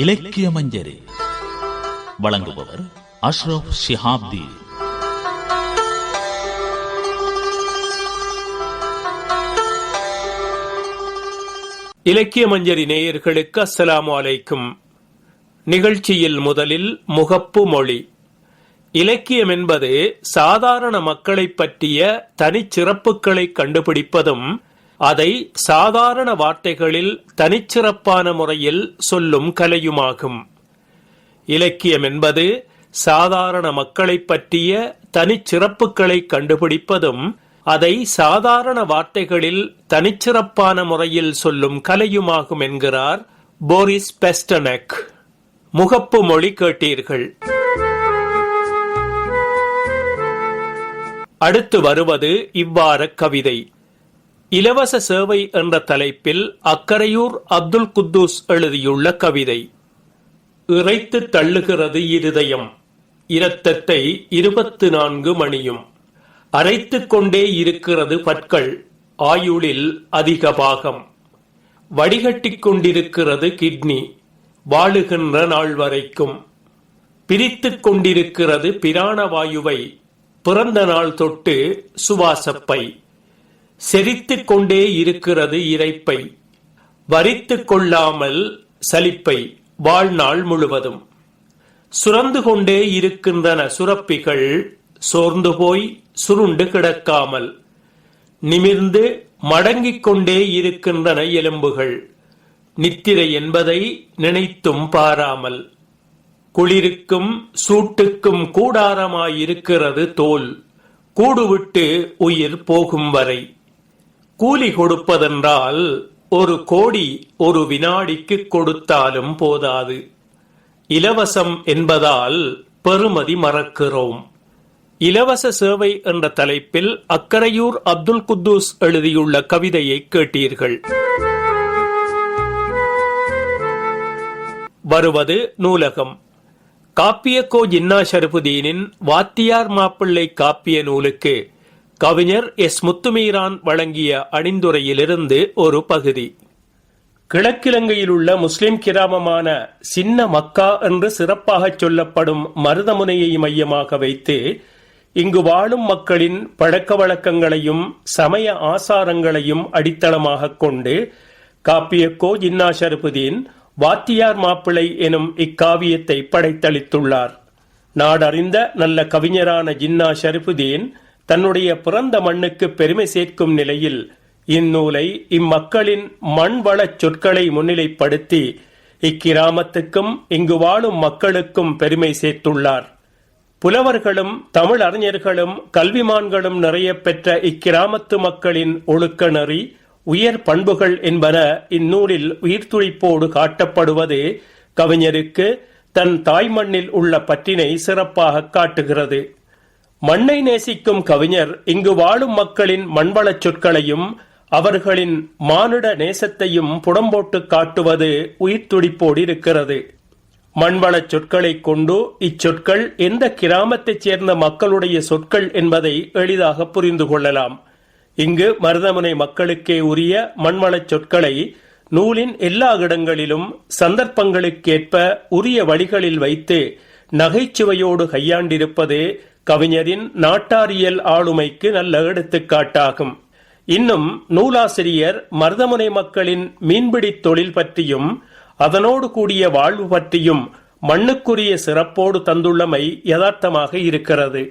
இலக்கிய மஞ்சரி. வழங்குபவர் அஷ்ரப் ஷிஹாப்தி. இலக்கிய மஞ்சரி நேயர்களுக்கு அஸ்ஸலாமு அலைக்கும். நிகழ்ச்சியில் முதலில் முகப்பு மொழி. இலக்கியம் என்பது சாதாரண மக்களை பற்றிய தனிச்சிறப்புகளை கண்டுபிடிப்பதும் அதை சாதாரண வார்த்தைகளில் தனிச்சிறப்பான முறையில் சொல்லும் கலையுமாகும். இலக்கியம் என்பது சாதாரண மக்களைப் பற்றிய தனிச்சிறப்புகளை கண்டுபிடிப்பதும் அதை சாதாரண வார்த்தைகளில் தனிச்சிறப்பான முறையில் சொல்லும் கலையுமாகும் என்கிறார் போரிஸ் பெஸ்டனக். முகப்பு மொழி கேட்டீர்கள். அடுத்து வருவது இவ்வார கவிதை. இலவச சேவை என்ற தலைப்பில் அக்கரையூர் அப்துல் குத்தூஸ் எழுதியுள்ள கவிதை இறைத்து தள்ளுகிறது இருதயம். இரத்தத்தை இருபத்து நான்கு மணியும் அரைத்து கொண்டே இருக்கிறது பற்கள் ஆயுளில் அதிக பாகம். வடிகட்டி கொண்டிருக்கிறது கிட்னி வாழுகின்ற நாள் வரைக்கும். பிரித்து கொண்டிருக்கிறது பிராணவாயுவை பிறந்த நாள் தொட்டு சுவாசப்பை செரித்துக் கொண்டே இருக்கிறது இறைப்பை. வரித்துக் கொள்ளாமல் சலிப்பை வாழ்நாள் முழுவதும். சுரந்து கொண்டே இருக்கின்றன சுரப்பிகள் சோர்ந்து போய் சுருண்டு கிடக்காமல். நிமிர்ந்து மடங்கிக் கொண்டே இருக்கின்றன எலும்புகள். நித்திரை என்பதை நினைத்தும் பாராமல். குளிருக்கும் சூட்டுக்கும் கூடாரமாயிருக்கிறது தோல். கூடுவிட்டு உயிர் போகும் வரை. கூலி கொடுப்பதென்றால் ஒரு கோடி ஒரு வினாடிக்கு கொடுத்தாலும் போதாது. இலவசம் என்பதால் பெருமதி மறக்கிறோம். இலவச சேவை என்ற தலைப்பில் அக்கரையூர் அப்துல் குத்தூஸ் எழுதியுள்ள கவிதையை கேட்டீர்கள். வருவது நூலகம். காப்பியக்கோ ஜின்னா ஷரபுதீனின் வாத்தியார் மாப்பிள்ளை காப்பிய நூலுக்கு கவிஞர் எஸ். முத்துமீரான் வழங்கிய அணிந்துரையிலிருந்து ஒரு பகுதி. கிழக்கிலங்கையில் உள்ள முஸ்லிம் கிராமமான சின்ன மக்கா என்று சிறப்பாக சொல்லப்படும் மருதமுனையை மையமாக வைத்து இங்கு வாழும் மக்களின் பழக்க வழக்கங்களையும் சமய ஆசாரங்களையும் அடித்தளமாக கொண்டு காப்பியக்கோ ஜின்னா ஷருபுதீன் வாத்தியார் மாப்பிளை எனும் இக்காவியத்தை படைத்தளித்துள்ளார். நாடறிந்த நல்ல கவிஞரான ஜின்னா ஷருபுதீன் தன்னுடைய பிறந்த மண்ணுக்கு பெருமை சேர்க்கும் நிலையில் இந்நூலை இம்மக்களின் மண் வளச் சொற்களை முன்னிலைப்படுத்தி இக்கிராமத்துக்கும் இங்கு வாழும் மக்களுக்கும் பெருமை சேர்த்துள்ளார். புலவர்களும் தமிழ் அறிஞர்களும் கல்விமான்களும் நிறைய பெற்ற இக்கிராமத்து மக்களின் ஒழுக்க நெறி உயர் பண்புகள் என்பன இந்நூலில் உயிர்த்துழிப்போடு காட்டப்படுவது கவிஞருக்கு தன் தாய்மண்ணில் உள்ள பற்றினை சிறப்பாக காட்டுகிறது. மண்ணை நேசிக்கும் கவிஞர் இங்கு வாழும் மக்களின் மண்வளச் சொற்களையும் அவர்களின் மானுட நேசத்தையும் புடம்போட்டு காட்டுவது உயிர்த்துடிப்போடு இருக்கிறது. மண்வளச் சொற்களை கொண்டு இச்சொற்கள் எந்த கிராமத்தைச் சேர்ந்த மக்களுடைய சொற்கள் என்பதை எளிதாக புரிந்து கொள்ளலாம். இங்கு மருதமுனை மக்களுக்கே உரிய மண்வளச் சொற்களை நூலின் எல்லா இடங்களிலும் சந்தர்ப்பங்களுக்கேற்ப உரிய வழிகளில் வைத்து நகைச்சுவையோடு கையாண்டிருப்பது கவிஞரின் நாட்டாரியல் ஆளுமைக்கு நல்ல எடுத்துக்காட்டாகும். இன்னும் நூலாசிரியர் மருதமுனை மக்களின் மீன்பிடி தொழில் பற்றியும் அதனோடு கூடிய வாழ்வு பற்றியும் மண்ணுக்குரிய சிறப்போடு தந்துள்ளமை யதார்த்தமாக இருக்கிறது.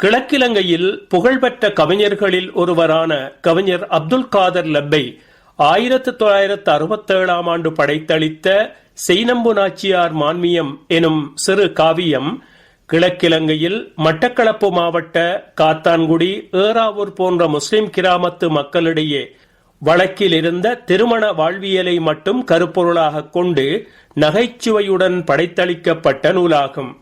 கிழக்கிலங்கையில் புகழ்பெற்ற கவிஞர்களில் ஒருவரான கவிஞர் அப்துல் காதர் லப்பை ஆயிரத்து தொள்ளாயிரத்து அறுபத்தேழாம் ஆண்டு படைத்தளித்த செய்நம்பு நாச்சியார் மான்மியம் எனும் சிறு காவியம் கிழக்கிலங்கையில் மட்டக்களப்பு மாவட்ட காத்தான்குடி ஏறாவூர் போன்ற முஸ்லிம் கிராமத்து மக்களிடையே வழக்கில் இருந்த திருமண வாழ்வியலை மட்டும் கருப்பொருளாக கொண்டு நகைச்சுவையுடன் படைத்தளிக்கப்பட்ட நூலாகும்.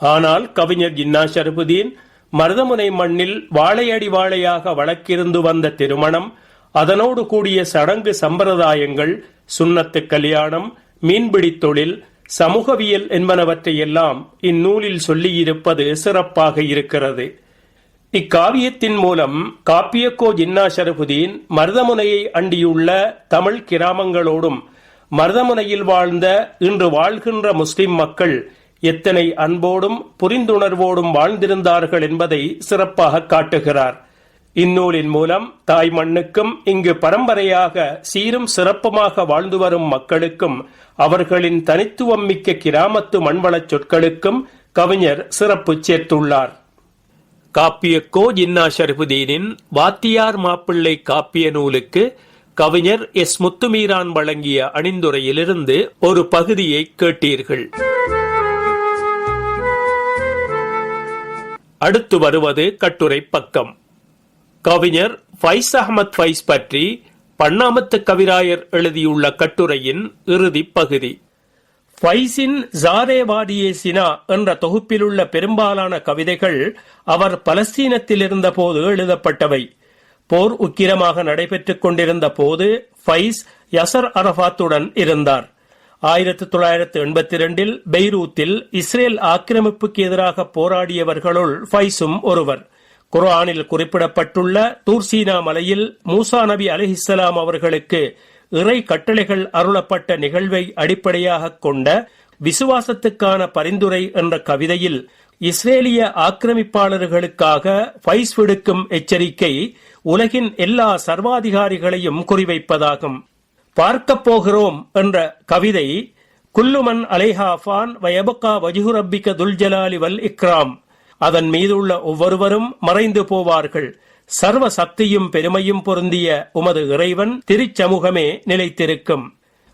ஆனால் கவிஞர் ஜின்னா ஷரபுதீன் மருதமுனை மண்ணில் வாழையடி வாழையாக வழக்கிருந்து வந்த திருமணம் அதனோடு கூடிய சடங்கு சம்பிரதாயங்கள் சுண்ணத்து கல்யாணம் மீன்பிடி தொழில் சமூகவியல் என்பனவற்றையெல்லாம் இந்நூலில் சொல்லியிருப்பது சிறப்பாக இருக்கிறது. இக்காவியத்தின் மூலம் காப்பியக்கோ ஜின்னா ஷரபுதீன் மருதமுனையை அண்டியுள்ள தமிழ் கிராமங்களோடும் மருதமுனையில் வாழ்ந்த இன்று வாழ்கின்ற முஸ்லிம் மக்கள் எத்தனை அன்போடும் புரிந்துணர்வோடும் வாழ்ந்திருந்தார்கள் என்பதை சிறப்பாக காட்டுகிறார். இந்நூலின் மூலம் தாய் மண்ணுக்கும் இங்கு பரம்பரையாக சீரும் சிறப்புமாக வாழ்ந்து வரும் மக்களுக்கும் அவர்களின் தனித்துவம் மிக்க கிராமத்து மண்வளச் சொற்களுக்கும் கவிஞர் சிறப்பு சேர்த்துள்ளார். காப்பிய ஜின்னா ஷரபுதீனின் வாத்தியார் மாப்பிள்ளை காப்பிய நூலுக்கு கவிஞர் எஸ் முத்துமீரான் வழங்கிய அணிந்துரையிலிருந்து ஒரு பகுதியை கேட்டீர்கள். அடுத்து வருவது கட்டுரை பக்கம். கவிஞர் ஃபைஸ் அகமத் ஃபைஸ் பற்றி பன்னாமத்து கவிராயர் எழுதியுள்ள கட்டுரையின் இறுதி பகுதி. ஃபைஸின் ஜாரேவாடியே சினா என்ற தொகுப்பிலுள்ள பெரும்பாலான கவிதைகள் அவர் பலஸ்தீனத்தில் இருந்தபோது எழுதப்பட்டவை. போர் உக்கிரமாக நடைபெற்றுக் கொண்டிருந்த போது ஃபைஸ் யசர் அரபாத்துடன் இருந்தார். ஆயிரத்தி தொள்ளாயிரத்து எண்பத்தி இரண்டில் பெய்ரூத்தில் இஸ்ரேல் ஆக்கிரமிப்புக்கு எதிராக போராடியவர்களுள் ஃபைஸும் ஒருவர். குர்ஆனில் குறிப்பிடப்பட்டுள்ள தூர்சீனா மலையில் மூசா நபி அலிஹிஸ்ஸலாம் அவர்களுக்கு இறை கட்டளைகள் அருளப்பட்ட நிகழ்வை அடிப்படையாக கொண்ட விசுவாசத்துக்கான பரிந்துரை என்ற கவிதையில் இஸ்ரேலிய ஆக்கிரமிப்பாளர்களுக்காக ஃபைஸ் விடுக்கும் எச்சரிக்கை உலகின் எல்லா சர்வாதிகாரிகளையும் குறிவைப்பதாகும். பார்க்கப் போகிறோம் என்ற கவிதை குல்லுமன் அலைஹாஃபான் வயபக்கா வஜுஹு ரப்பிக்க துல்ஜலாலி வல் இக்ராம். அதன் மீதுள்ள ஒவ்வொருவரும் மறைந்து போவார்கள். சர்வ சக்தியும் பெருமையும் பொருந்திய உமது இறைவன் திருச்சமூகமே நிலைத்திருக்கும்.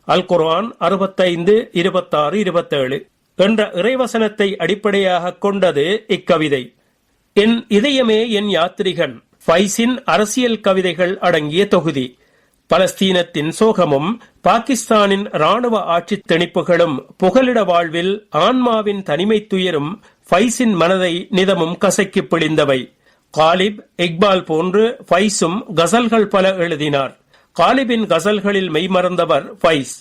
அல் குர்ஆன் அறுபத்தைந்து இருபத்தாறு இருபத்தேழு என்ற இறைவசனத்தை அடிப்படையாக கொண்டது இக்கவிதை. என் இதயமே என் யாத்ரிகன் ஃபைஸின் அரசியல் கவிதைகள் அடங்கிய தொகுதி. பலஸ்தீனத்தின் சோகமும் பாகிஸ்தானின் ராணுவ ஆட்சி திணிப்புகளும் புகலிட வாழ்வில் ஆன்மாவின் தனிமை துயரும் ஃபைஸின் மனதை நிதமும் கசக்கி பிழிந்தவை. காலிப் இக்பால் போன்று ஃபைஸும் கசல்கள் பல எழுதினார். காலிபின் கசல்களில் மெய்மறந்தவர் ஃபைஸ்.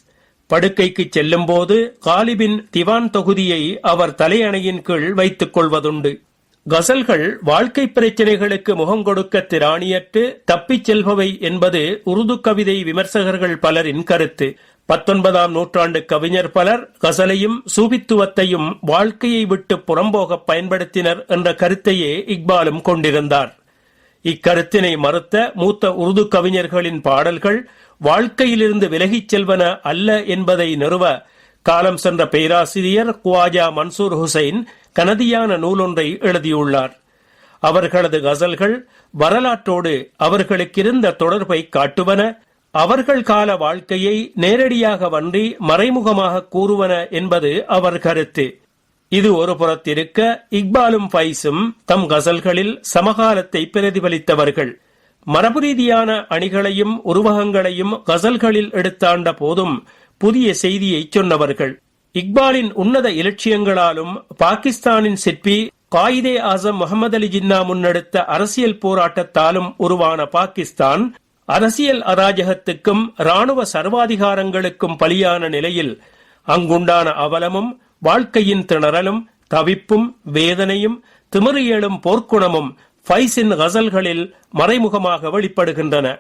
படுக்கைக்கு செல்லும் போது காலிபின் திவான் தொகுதியை அவர் தலையணையின் கீழ் வைத்துக் கொள்வதுண்டு. கசல்கள் வாழ்க்கை பிரச்சனைகளுக்கு முகம் கொடுக்க திராணியற்று தப்பிச் செல்பவை என்பது உருது கவிதை விமர்சகர்கள் பலரின் கருத்து. பத்தொன்பதாம் நூற்றாண்டு கவிஞர் பலர் கசலையும் சூபித்துவத்தையும் வாழ்க்கையை விட்டு புறம்போக பயன்படுத்தினர் என்ற கருத்தையே இக்பாலும் கொண்டிருந்தார். இக்கருத்தினை மறுத்த மூத்த உருது கவிஞர்களின் பாடல்கள் வாழ்க்கையிலிருந்து விலகிச் செல்வன அல்ல என்பதை நிறுவ காலம் சென்ற பேராசிரியர் குவாஜா மன்சூர் ஹுசைன் கனதியான நூலொன்றை எழுதியுள்ளார். அவர்களது கசல்கள் வரலாற்றோடு அவர்களுக்கிருந்த தொடர்பை காட்டுவன அவர்கள் கால வாழ்க்கையை நேரடியாக வன்றி மறைமுகமாக கூறுவன என்பது அவர் கருத்து. இது ஒரு புறத்திருக்க இக்பாலும் ஃபைஸும் தம் கசல்களில் சமகாலத்தை பிரதிபலித்தவர்கள். மரபு ரீதியான அணிகளையும் உருவகங்களையும் கசல்களில் எடுத்தாண்ட போதும் புதிய செய்தியை சொன்னவர்கள். இக்பாலின் உன்னத இலட்சியங்களாலும் பாகிஸ்தானின் சிற்பி காயிதே ஆசம் முகமது அலி ஜின்னா முன்னெடுத்த அரசியல் போராட்டத்தாலும் உருவான பாகிஸ்தான் அரசியல் அராஜகத்துக்கும் ராணுவ சர்வாதிகாரங்களுக்கும் பலியான நிலையில் அங்குண்டான அவலமும் வாழ்க்கையின் திணறலும் தவிப்பும் வேதனையும் திமிறியலும் போர்க்குணமும் ஃபைஸின் கசல்களில் மறைமுகமாக வெளிப்படுகின்றன.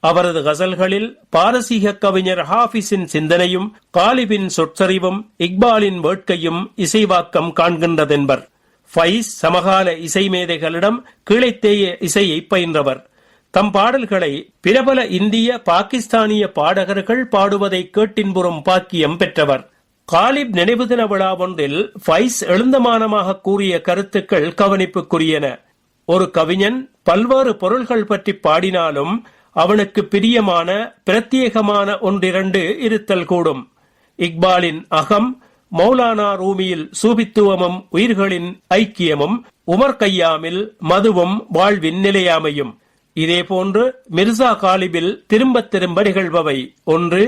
அவரது கசல்களில் பாரசீக கவிஞர் ஹாஃபிஸின் சிந்தனையும் காலிபின் சொற்சரிவும் இக்பாலின் வேட்கையும் இசைவாக்கம் காண்கின்றதென்பர். ஃபைஸ் சமகால இசை மேதைகளிடம் கீழைத்தேய இசையை பயின்றவர். தம் பாடல்களை பிரபல இந்திய பாகிஸ்தானிய பாடகர்கள் பாடுவதை கேட்டின்புறும் பாக்கியம் பெற்றவர். காலிப் நினைவு தின விழா ஒன்றில் ஃபைஸ் எழுந்தமானமாக கூறிய கருத்துக்கள் கவனிப்புக்குரியன. ஒரு கவிஞன் பல்வேறு பொருள்கள் பற்றி பாடினாலும் அவனுக்கு பிரியமான பிரத்யேகமான ஒன்றிரண்டு இருத்தல் கூடும். இக்பாலின் அகம் மௌலானா ரூமியில் சூபித்துவமும் உயிர்களின் ஐக்கியமும் உமர் கையாமில் மதுவும் வாழ்வின் நிலையாமையும். இதேபோன்று மிர்சா காலிபில் திரும்ப திரும்ப நிகழ்பவை. ஒன்று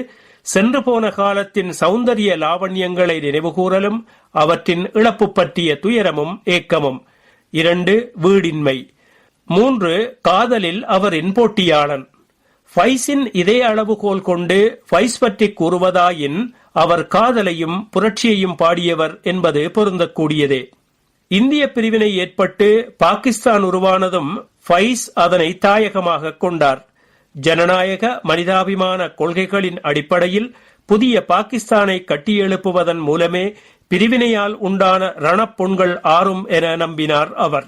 சென்று போன காலத்தின் சௌந்தரிய லாவண்யங்களை நினைவுகூறலும் அவற்றின் இழப்பு பற்றிய துயரமும் ஏக்கமும். இரண்டு வீடின்மை. மூன்று காதலில் அவரின் போட்டியாளன் ஃபைஸின் இதே அளவுகோல் கொண்டு ஃபைஸ் பற்றி கூறுவதாயின் அவர் காதலையும் புரட்சியையும் பாடியவர் என்பது பொருந்தக்கூடியதே. இந்திய பிரிவினை ஏற்பட்டு பாகிஸ்தான் உருவானதும் ஃபைஸ் அதனை தாயகமாக கொண்டார். ஜனநாயக மனிதாபிமான கொள்கைகளின் அடிப்படையில் புதிய பாகிஸ்தானை கட்டியெழுப்புவதன் மூலமே பிரிவினையால் உண்டான ரணப்புண்கள் ஆறும் என நம்பினார் அவர்.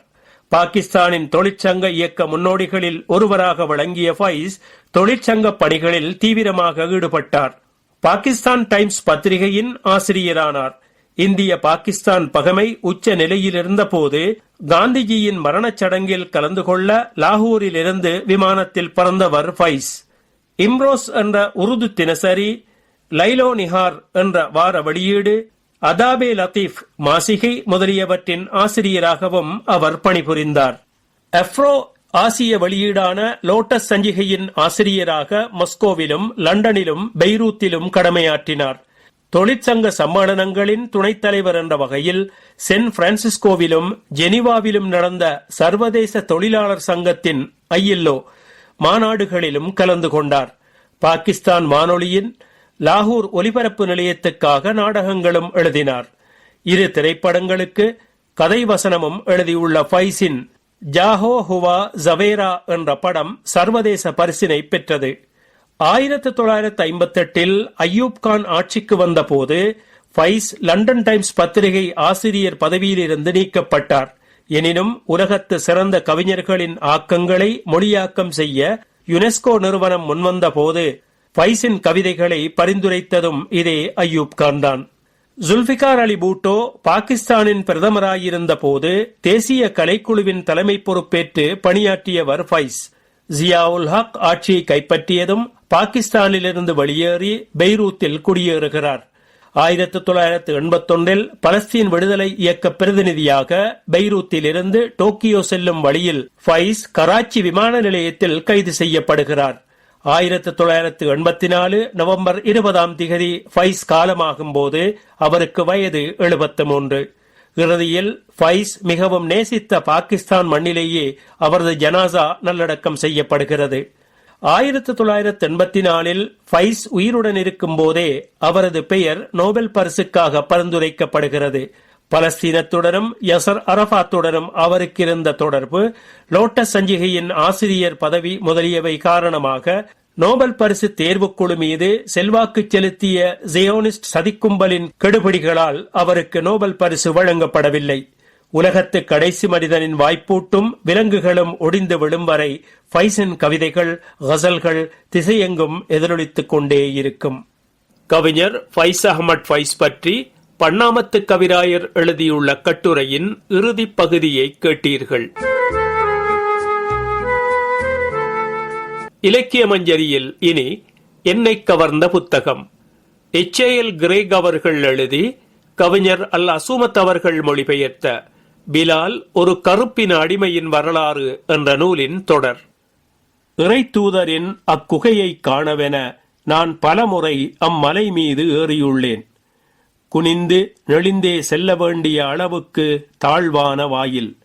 பாகிஸ்தானின் தொழிற்சங்க இயக்க முன்னோடிகளில் ஒருவராக வழங்கிய ஃபைஸ் தொழிற்சங்க பணிகளில் தீவிரமாக ஈடுபட்டார். பாகிஸ்தான் டைம்ஸ் பத்திரிகையின் ஆசிரியரானார். இந்திய பாகிஸ்தான் பகமை உச்ச நிலையில் இருந்தபோது காந்திஜியின் மரணச் சடங்கில் கலந்து கொள்ள லாகூரில் இருந்து விமானத்தில் பறந்தவர் ஃபைஸ். இம்ரோஸ் என்ற உருது தினசரி லைலோ நிஹார் என்ற வார வெளியீடு அதாபே லத்தீப் மாசிகை முதலியவற்றின் ஆசிரியராகவும் அவர் பணிபுரிந்தார். அப்ரோ ஆசிய வெளியீடான லோட்டஸ் சஞ்சிகையின் ஆசிரியராக மஸ்கோவிலும் லண்டனிலும் பெய்ரூத்திலும் கடமையாற்றினார். தொழிற்சங்க சம்மேளனங்களின் துணைத் தலைவர் என்ற வகையில் சென் பிரான்சிஸ்கோவிலும் ஜெனிவாவிலும் நடந்த சர்வதேச தொழிலாளர் சங்கத்தின் ஐஎல்ஓ மாநாடுகளிலும் கலந்து கொண்டார். பாகிஸ்தான் வானொலியின் லாகூர் ஒலிபரப்பு நிலையத்துக்காக நாடகங்களும் எழுதினார். இரு திரைப்படங்களுக்கு கதை வசனமும் எழுதியுள்ள ஃபைசின் ஜாஹோ ஹுவா ஜவேரா என்ற படம் சர்வதேச பரிசினை பெற்றது. ஆயிரத்தி தொள்ளாயிரத்தி ஐம்பத்தெட்டில் அய்யூப் கான் ஆட்சிக்கு வந்தபோது ஃபைஸ் லண்டன் டைம்ஸ் பத்திரிகை ஆசிரியர் பதவியிலிருந்து நீக்கப்பட்டார். எனினும் உலகத்து சிறந்த கவிஞர்களின் ஆக்கங்களை மொழியாக்கம் செய்ய யுனெஸ்கோ நிறுவனம் முன்வந்த போது ஃபைஸின் கவிதைகளை பரிந்துரைத்ததும் இதே அய்யூப் கான் தான். ஜுல்பிகார் அலி பூட்டோ பாகிஸ்தானின் பிரதமராயிருந்த போது தேசிய கலைக்குழுவின் தலைமை பொறுப்பேற்று பணியாற்றியவர் ஃபைஸ். ஜியாவுல் ஹக் ஆட்சியை கைப்பற்றியதும் பாகிஸ்தானிலிருந்து வெளியேறி பெய்ரூத்தில் குடியேறுகிறார். ஆயிரத்தி தொள்ளாயிரத்து எண்பத்தொன்றில் பலஸ்தீன் விடுதலை இயக்க பிரதிநிதியாக பெய்ரூத்தில் இருந்து டோக்கியோ செல்லும் வழியில் ஃபைஸ் கராச்சி விமான நிலையத்தில் கைது செய்யப்படுகிறார். ஆயிரத்தி தொள்ளாயிரத்து எண்பத்தி நாலு நவம்பர் இருபதாம் திகதி ஃபைஸ் காலமாகும் போது அவருக்கு வயது எழுபத்து மூன்று இறுதியில் ஃபைஸ் மிகவும் நேசித்த பாகிஸ்தான் மண்ணிலேயே அவரது ஜனாசா நல்லடக்கம் செய்யப்படுகிறது. ஆயிரத்தி தொள்ளாயிரத்தி எண்பத்தி நாலில் ஃபைஸ் உயிருடன் இருக்கும் போதே அவரது பெயர் நோபல் பரிசுக்காக பரிந்துரைக்கப்படுகிறது. பலஸ்தீனத்துடனும் யசர் அரபாத்துடனும் அவருக்கு இருந்த தொடர்பு லோட்டஸ் சஞ்சிகையின் ஆசிரியர் பதவி முதலியவை காரணமாக நோபல் பரிசு தேர்வுக்குழு மீது செல்வாக்கு செலுத்திய ஜியோனிஸ்ட் சதிக்கும்பலின் கெடுபிடிகளால் அவருக்கு நோபல் பரிசு வழங்கப்படவில்லை. உலகத்து கடைசி மனிதனின் வாய்ப்பூட்டும் விலங்குகளும் ஒடிந்து விழும் வரை ஃபைசன் கவிதைகள் கசல்கள் திசையெங்கும் எதிரொலித்துக் கொண்டே இருக்கும். கவிஞர் ஃபைஸ் அகமட் ஃபைஸ் பற்றி பண்ணாமத்து கவிராயர் எழுதியுள்ள கட்டுரையின் இறுதிப் பகுதியை கேட்டீர்கள். இலக்கிய மஞ்சரியில் இனி என்னை கவர்ந்த புத்தகம். எச்ஏஎல் கிரேக் அவர்கள் எழுதி கவிஞர் அல் அசூமத் அவர்கள் மொழிபெயர்த்த பிலால் ஒரு கருப்பின் அடிமையின் வரலாறு என்ற நூலின் தொடர். இறை தூதரின் அக்குகையை காணவென நான் பலமுறை அம்மலை மீது ஏறியுள்ளேன். குனிந்து நெளிந்தே செல்ல வேண்டிய அளவுக்கு தாழ்வான வாயில்.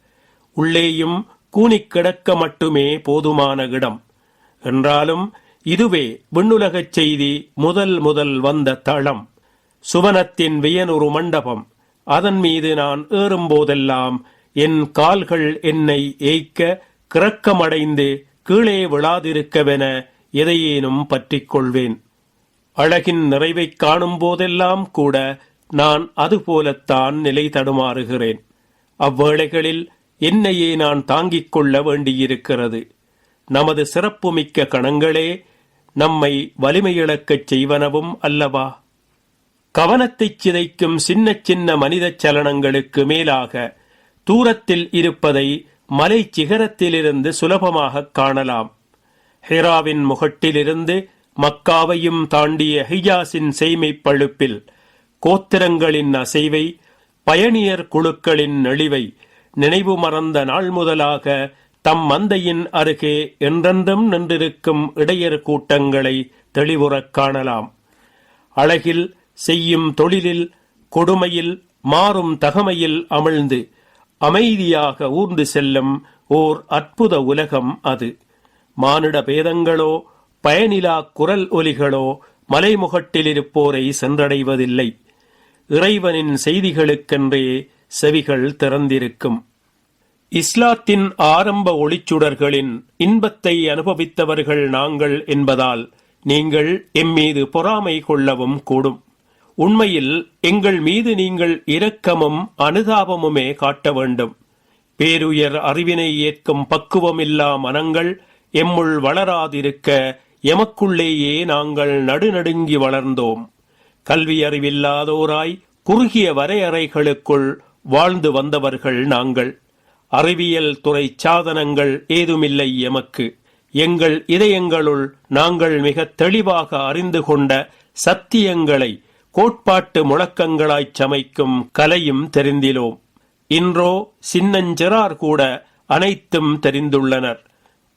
உள்ளேயும் கூனிக் கிடக்க மட்டுமே போதுமான இடம். என்றாலும் இதுவே விண்ணுலகச் செய்தி முதல் முதல் வந்த தளம். சுவனத்தின் வியனுறு மண்டபம். அதன் மீது நான் ஏறும்போதெல்லாம் என் கால்கள் என்னை ஏய்க்க கிறக்கமடைந்து கீழே விழாதிருக்கவென எதையேனும் பற்றிக் கொள்வேன். அழகின் நிறைவைக் காணும் போதெல்லாம் கூட நான் அதுபோலத்தான் நிலை தடுமாறுகிறேன். அவ்வேளைகளில் என்னையே நான் தாங்கிக் கொள்ள வேண்டியிருக்கிறது. நமது சிறப்புமிக்க கணங்களே நம்மை வலிமையிழக்கச் செய்வனவும் அல்லவா? கவனத்தைச் சிதைக்கும் சின்ன சின்ன மனிதச் சலனங்களுக்கு மேலாக தூரத்தில் இருப்பதை மலை சிகரத்திலிருந்து சுலபமாகக் காணலாம். ஹெராவின் முகட்டிலிருந்து மக்காவையும் தாண்டிய ஹிஜாஸின் செய்மைப் பழுப்பில் கோத்திரங்களின் அசைவை பயணியர் குழுக்களின் நெளிவை நினைவு மறந்த நாள் முதலாக தம் மந்தையின் அருகே என்றென்றும் நின்றிருக்கும் இடையர் கூட்டங்களை தெளிவுறக் காணலாம். அழகில் செய்யும் தொழிலில் கொடுமையில் மாறும் தகமையில் அமிழ்ந்து அமைதியாக ஊர்ந்து செல்லும் ஓர் அற்புத உலகம் அது. மானிட பேதங்களோ பயனிலா குரல் ஒலிகளோ மலைமுகட்டில் இருப்போரை சென்றடைவதில்லை. இறைவனின் செய்திகளுக்கென்றே செவிகள் திறந்திருக்கும். இஸ்லாத்தின் ஆரம்ப ஒளிச்சுடர்களின் இன்பத்தை அனுபவித்தவர்கள் நாங்கள் என்பதால் நீங்கள் எம்மீது பொறாமை கொள்ளவும் கூடும். உண்மையில் எங்கள் மீது நீங்கள் இரக்கமும் அனுதாபமுமே காட்ட வேண்டும். பேருயர் அறிவினை ஏற்கும் பக்குவமில்லா மனங்கள் எம்முள் வளராதிருக்க எமக்குள்ளேயே நாங்கள் நடுநடுங்கி வளர்ந்தோம். கல்வி அறிவில்லாதோராய் குறுகிய வரையறைகளுக்குள் வாழ்ந்து வந்தவர்கள் நாங்கள். அறிவியல் துறை சாதனங்கள் ஏதுமில்லை எமக்கு. எங்கள் இதயங்களுள் நாங்கள் மிக தெளிவாக அறிந்து கொண்ட சத்தியங்களை கோட்பாட்டு முழக்கங்களாய்ச் சமைக்கும் கலையும் தெரிந்திலோம் இன்றோ சின்னஞ்சிறார் கூட அனைத்தும் தெரிந்துள்ளனர்.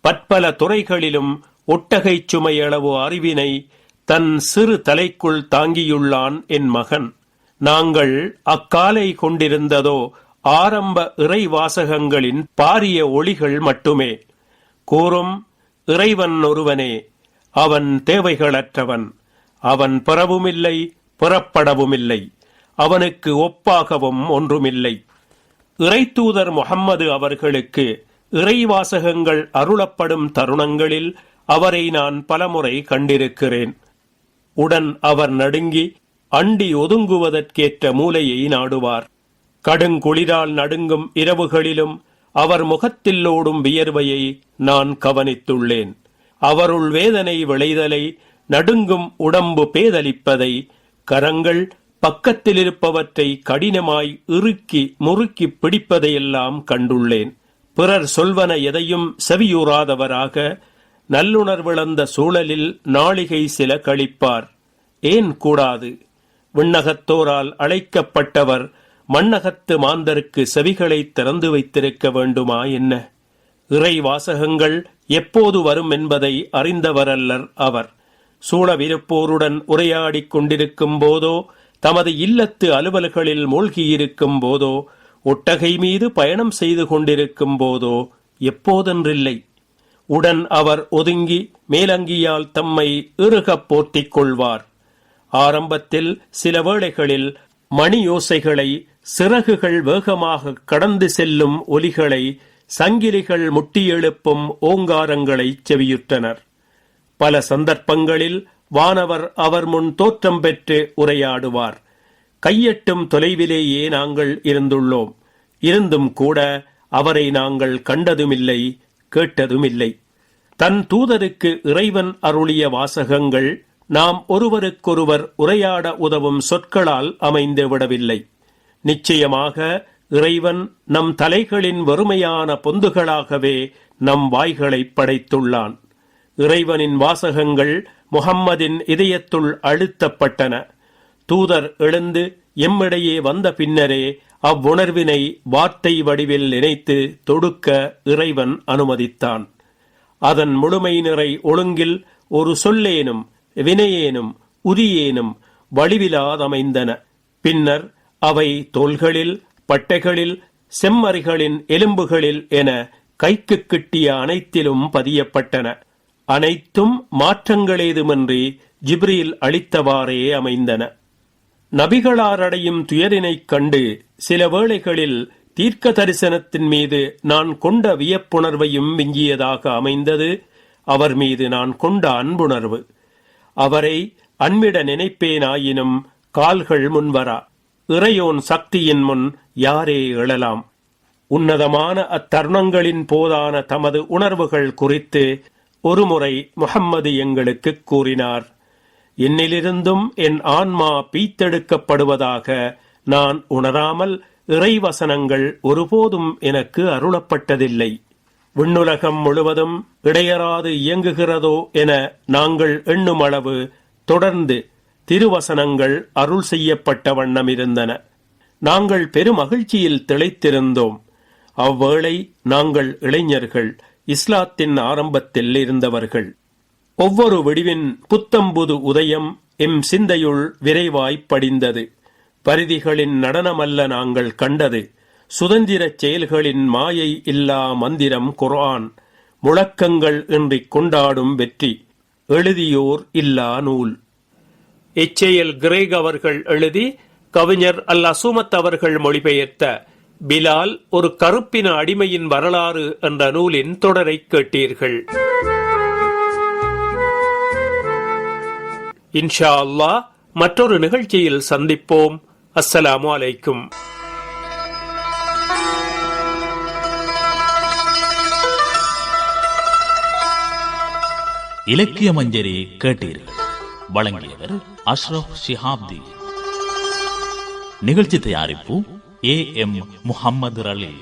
பற்பல துறைகளிலும் ஒட்டகைச் சுமையளவு அறிவினை தன் சிறு தலைக்குள் தாங்கியுள்ளான் என் மகன். நாங்கள் அக்காலை கொண்டிருந்ததோ ஆரம்ப இறைவாசகங்களின் பாரிய ஒளிகள் மட்டுமே. கூறும் இறைவன் ஒருவனே அவன் தேவைகளற்றவன். அவன் பிறவுமில்லை புறப்படவுமில்லை. அவனுக்கு ஒப்பாகவும் ஒன்றுமில்லை. இறைத்தூதர் முகம்மது அவர்களுக்கு இறைவாசகங்கள் அருளப்படும் தருணங்களில் அவரை நான் பலமுறை கண்டிருக்கிறேன். உடன் அவர் நடுங்கி அண்டி ஒதுங்குவதற்கேற்ற மூலையை நாடுவார். கடுங்குளிரால் நடுங்கும் இரவுகளிலும் அவர் முகத்தில் ஓடும் வியர்வையை நான் கவனித்துள்ளேன். அவருள் வேதனை விளைதலை நடுங்கும் உடம்பு பேதலிப்பதை கரங்கள் பக்கத்தில் இருப்பவற்றை கடினமாய் இறுக்கி முறுக்கி பிடிப்பதையெல்லாம் கண்டுள்ளேன். பிறர் சொல்வன எதையும் செவியூறாதவராக நல்லுணர்விழந்த சூழலில் நாளிகை சில கழிப்பார். ஏன் கூடாது? விண்ணகத்தோரால் அழைக்கப்பட்டவர் மண்ணகத்து மாந்தருக்கு செவிகளை திறந்து வைத்திருக்க வேண்டுமா என்ன? இறை வாசகங்கள் எப்போது வரும் என்பதை அறிந்தவரல்லர் அவர். சூழவிருப்போருடன் உரையாடிக் கொண்டிருக்கும் போதோ தமது இல்லத்து அலுவல்களில் மூழ்கியிருக்கும் போதோ ஒட்டகை மீது பயணம் செய்து கொண்டிருக்கும் போதோ எப்போதென்றில்லை. உடன் அவர் ஒதுங்கி மேலங்கியால் தம்மை இறுகப் போர்த்திக் கொள்வார். ஆரம்பத்தில் சில வேளைகளில் மணியோசைகளை சிறகுகள் வேகமாக கடந்து செல்லும் ஒலிகளை சங்கிலிகள் முட்டியெழுப்பும் ஓங்காரங்களைச் ஓங்காரங்களை செவியுற்றனர். பல சந்தர்ப்பங்களில் வானவர் அவர் முன் தோற்றம் பெற்று உரையாடுவார். கையெட்டும் தொலைவிலேயே நாங்கள் இருந்துள்ளோம். இருந்தும் கூட அவரை நாங்கள் கண்டதுமில்லை கேட்டதுமில்லை. தன் தூதருக்கு இறைவன் அருளிய வாசகங்கள் நாம் ஒருவருக்கொருவர் உரையாட உதவும் சொற்களால் அமைந்து விடவில்லை. நிச்சயமாக இறைவன் நம் தலைகளின் வறுமையான பொந்துகளாகவே நம் வாய்களை படைத்துள்ளான். இறைவனின் வாசகங்கள் முகம்மதின் இதயத்துள் அழுத்தப்பட்டன. தூதர் எழுந்து எம்மிடையே வந்த பின்னரே அவ்வுணர்வினை வார்த்தை வடிவில் நினைத்து தொடுக்க இறைவன் அனுமதித்தான். அதன் முழுமை நிறை ஒழுங்கில் ஒரு சொல்லேனும் வினையேனும் உரியேனும் வடிவிலாதமைந்தன. பின்னர் அவை தோள்களில் பட்டைகளில் செம்மறிகளின் எலும்புகளில் என கைக்கு கிட்டிய அனைத்திலும் பதியப்பட்டன. அனைத்தும் மாற்றங்களேதுமின்றி ஜிப்ரீல் அளித்தவாறே அமைந்தன. நபிகளாரடையும் துயரினைக் கண்டு சில வேளைகளில் தீர்க்க தரிசனத்தின் மீது நான் கொண்ட வியப்புணர்வையும் விஞ்சியதாக அமைந்தது. அவர் மீது நான் கொண்ட அன்புணர்வு. அவரை அன்பிட நினைப்பேனாயினும் கால்கள் முன்வரா. இறையோன் சக்தியின் முன் யாரே எழலாம்? உன்னதமான அத்தருணங்களின் போதான தமது உணர்வுகள் குறித்து ஒருமுறை முகம்மது எங்களுக்கு கூறினார் என்னிலிருந்தும் என் ஆன்மா பீத்தெடுக்கப்படுவதாக நான் உணராமல் இறைவசனங்கள் ஒருபோதும் எனக்கு அருளப்பட்டதில்லை. விண்ணுலகம் முழுவதும் இடையறாது இயங்குகிறதோ என நாங்கள் எண்ணும் அளவு தொடர்ந்து திருவசனங்கள் அருள் செய்யப்பட்ட வண்ணம் இருந்தன நாங்கள் பெருமகிழ்ச்சியில் திளைத்திருந்தோம். அவ்வேளை நாங்கள் இளைஞர்கள் இஸ்லாத்தின் ஆரம்பத்தில் இருந்தவர்கள் ஒவ்வொரு விடிவின் புத்தம்புது உதயம் எம் சிந்தையுள் விரைவாய்ப் படிந்தது. பரிதிகளின் நடனமல்ல நாங்கள் கண்டது. சுதந்திரச் செயல்களின் மாயை இல்லா மந்திரம் குர்ஆன். முழக்கங்கள் இன்றி கொண்டாடும் வெற்றி. எழுதியோர் இல்லா நூல். இச்செயல் கிரேக் அவர்கள் எழுதி கவிஞர் அல் அசுமத் அவர்கள் மொழிபெயர்த்த பிலால் ஒரு கருப்பின அடிமையின் வரலாறு என்ற நூலின் தொடரை கேட்டீர்கள். இன்ஷா அல்லாஹ் மற்றொரு நிகழ்ச்சியில் சந்திப்போம். அஸ்ஸலாமு அலைக்கும். இலக்கிய மஞ்சரி கேட்டீர்கள். வழங்கியவர் அஷ்ரப் ஷிஹாப்தி. நிகழ்ச்சி தயாரிப்பு ஏ எம் முஹம்மது ரலீம்